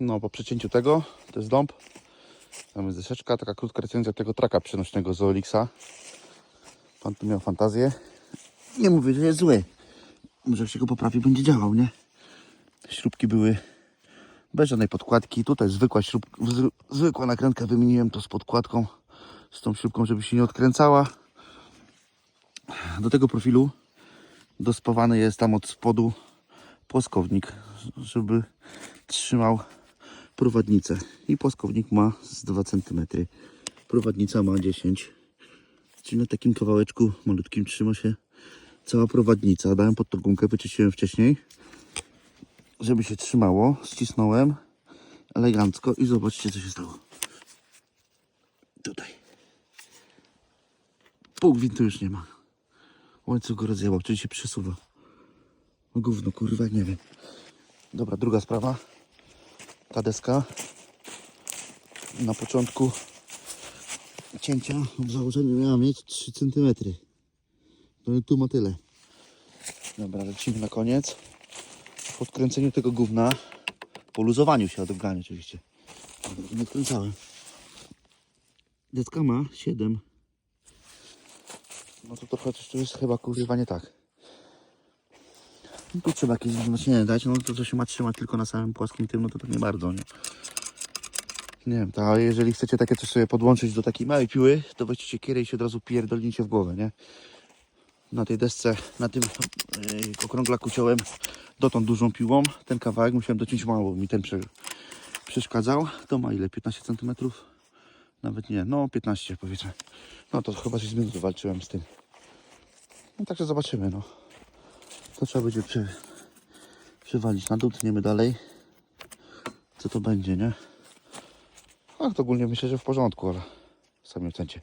No, po przecięciu tego, to jest dąb. Tam jest deseczka, taka krótka recenzja tego traka przenośnego z Olixa. Pan tu miał fantazję. Nie mówię, że jest zły. Może jak się go poprawi, będzie działał, nie? Śrubki były bez żadnej podkładki. Tutaj zwykła śrub, z- zwykła nakrętka. Wymieniłem to z podkładką, z tą śrubką, żeby się nie odkręcała. Do tego profilu dospawany jest tam od spodu płaskownik, żeby trzymał prowadnicę. I płaskownik ma z 2 cm. Prowadnica ma 10 Czyli na takim kawałeczku malutkim trzyma się cała prowadnica. Dałem pod tą gumkę, wyczyściłem wcześniej, żeby się trzymało. Ścisnąłem elegancko i zobaczcie co się stało. Tutaj. Pół gwintu już nie ma. Łańcuch go rozjebał, czyli się przesuwa. No gówno, kurwa, nie wiem. Dobra, druga sprawa. Ta deska na początku cięcia w założeniu miała mieć 3 cm. No tu ma tyle. Dobra, lecimy na koniec. Po odkręceniu tego gówna, po luzowaniu się od odgrania oczywiście. Nie odkręcałem. Deska ma 7. No to trochę coś jest chyba kurwa nie tak. Tu trzeba jakieś wzmocnienie dać, no to co się ma trzymać tylko na samym płaskim tym, no to tak nie bardzo, nie? Nie wiem, to, ale jeżeli chcecie takie coś sobie podłączyć do takiej małej piły, to weźcie siekierę i się od razu pierdolnicie w głowę, nie? Na tej desce, na tym yy, okrąglaku ciąłem dotąd dużą piłą. Ten kawałek musiałem dociąć mało, mi ten prze, przeszkadzał. To ma ile? 15 cm? Nawet nie, no 15 powiedzmy. No to chyba 6 minut walczyłem z tym. No także zobaczymy, no. To trzeba będzie przy, przywalić na dół, tniemy dalej. Co to będzie, nie? A to ogólnie myślę, że w porządku, ale sami ocencie.